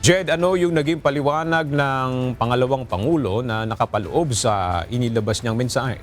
Jed, ano yung naging paliwanag ng pangalawang Pangulo na nakapaloob sa inilabas niyang mensahe?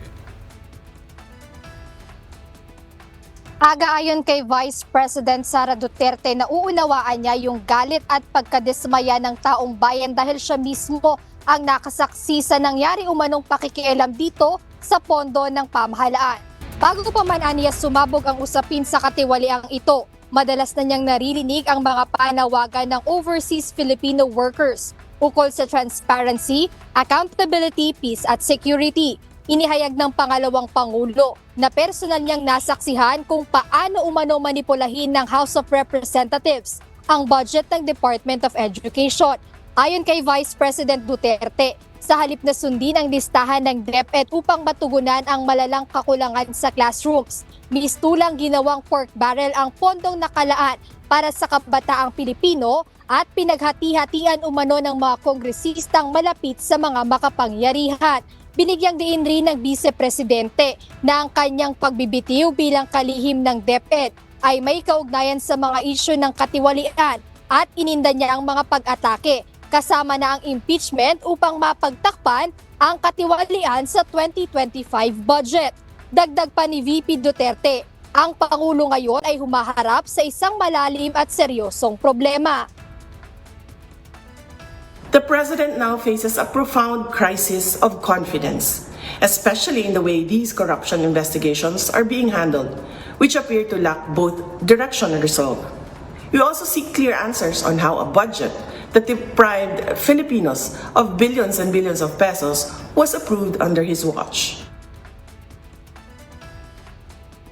Aga ayon kay Vice President Sara Duterte na uunawaan niya yung galit at pagkadismaya ng taong bayan dahil siya mismo ang nakasaksi sa nangyari umanong pakikialam dito sa pondo ng pamahalaan. Bago pa man aniya sumabog ang usapin sa katiwaliang ito, madalas na niyang naririnig ang mga panawagan ng overseas Filipino workers ukol sa transparency, accountability, peace at security. Inihayag ng pangalawang Pangulo na personal niyang nasaksihan kung paano umano manipulahin ng House of Representatives ang budget ng Department of Education. Ayon kay Vice President Duterte, sa halip na sundin ang listahan ng DepEd upang matugunan ang malalang kakulangan sa classrooms, mistulang ginawang pork barrel ang pondong nakalaan para sa kabataang Pilipino at pinaghati-hatian umano ng mga kongresistang malapit sa mga makapangyarihan. Binigyang diin rin ng Vice Presidente na ang kanyang pagbibitiw bilang kalihim ng DepEd ay may kaugnayan sa mga isyu ng katiwalian at ininda niya ang mga pag-atake kasama na ang impeachment upang mapagtakpan ang katiwalian sa 2025 budget. Dagdag pa ni VP Duterte, ang Pangulo ngayon ay humaharap sa isang malalim at seryosong problema. The president now faces a profound crisis of confidence, especially in the way these corruption investigations are being handled, which appear to lack both direction and resolve. We also seek clear answers on how a budget that deprived Filipinos of billions and billions of pesos was approved under his watch.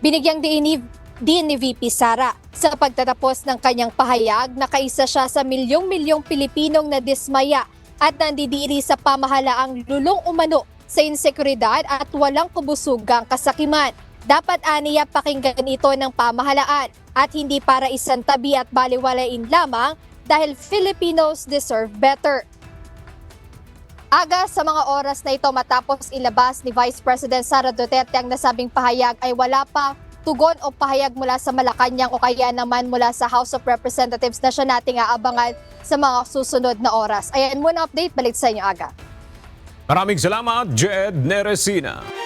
Binigyang diin ni, din ni VP Sara sa pagtatapos ng kanyang pahayag na kaisa siya sa milyong-milyong Pilipinong na dismaya at nandidiri sa pamahalaang lulong umano sa insekuridad at walang kubusugang kasakiman. Dapat aniya pakinggan ito ng pamahalaan at hindi para isang tabi at baliwalain lamang dahil Filipinos deserve better. Aga sa mga oras na ito matapos ilabas ni Vice President Sara Duterte ang nasabing pahayag ay wala pa tugon o pahayag mula sa Malacanang o kaya naman mula sa House of Representatives na siya nating aabangan sa mga susunod na oras. Ayan muna update, balik sa inyo aga. Maraming salamat, Jed Neresina.